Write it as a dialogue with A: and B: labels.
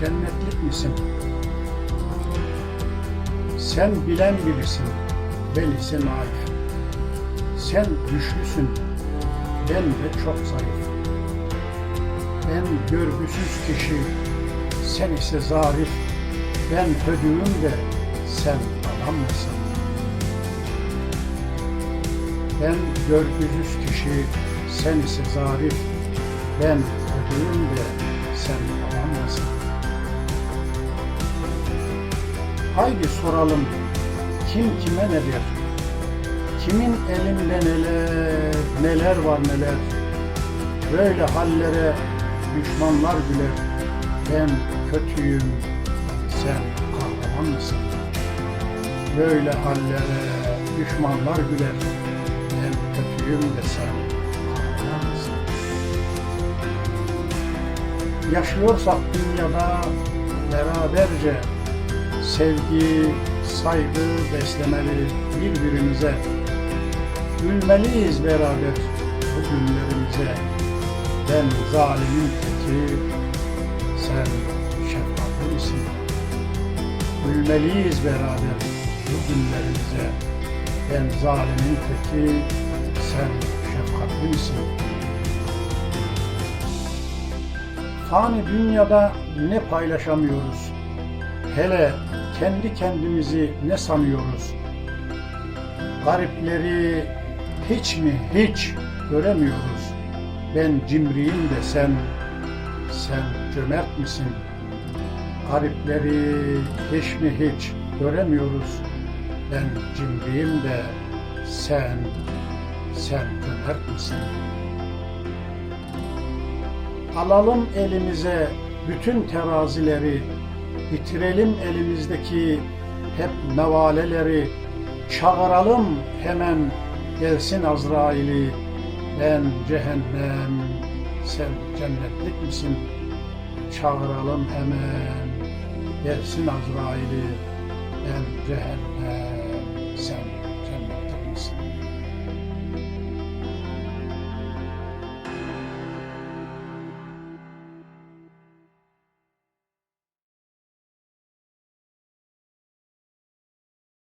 A: cennetlik misin? Sen bilen birisin, belisi naif. Sen güçlüsün, ben de çok zayıf. Ben görgüsüz kişi, sen ise zarif. Ben hödüğüm de sen adam mısın? Ben görgüsüz kişi, sen ise zarif. Ben hödüğüm de sen adam Haydi soralım, kim kime ne der? Kimin elinde neler, neler var neler? Böyle hallere düşmanlar güler. Ben kötüyüm, sen kahraman mısın? Böyle hallere düşmanlar güler. Ben kötüyüm de sen kahraman mısın? Yaşıyorsak dünyada beraberce sevgi, saygı beslemeli birbirimize. Gülmeliyiz beraber bu günlerimize. Ben zalimin teki, sen şefkatli misin? Gülmeliyiz beraber bu günlerimize. Ben zalimin teki, sen şefkatli misin? Fani dünyada ne paylaşamıyoruz? Hele kendi kendimizi ne sanıyoruz? Garipleri hiç mi hiç göremiyoruz. Ben cimriyim de sen, sen cömert misin? Garipleri hiç mi hiç göremiyoruz. Ben cimriyim de sen, sen cömert misin? Alalım elimize bütün terazileri, bitirelim elimizdeki hep nevaleleri, çağıralım hemen gelsin Azrail'i, ben cehennem, sen cennetlik misin? Çağıralım hemen gelsin Azrail'i, ben cehennem,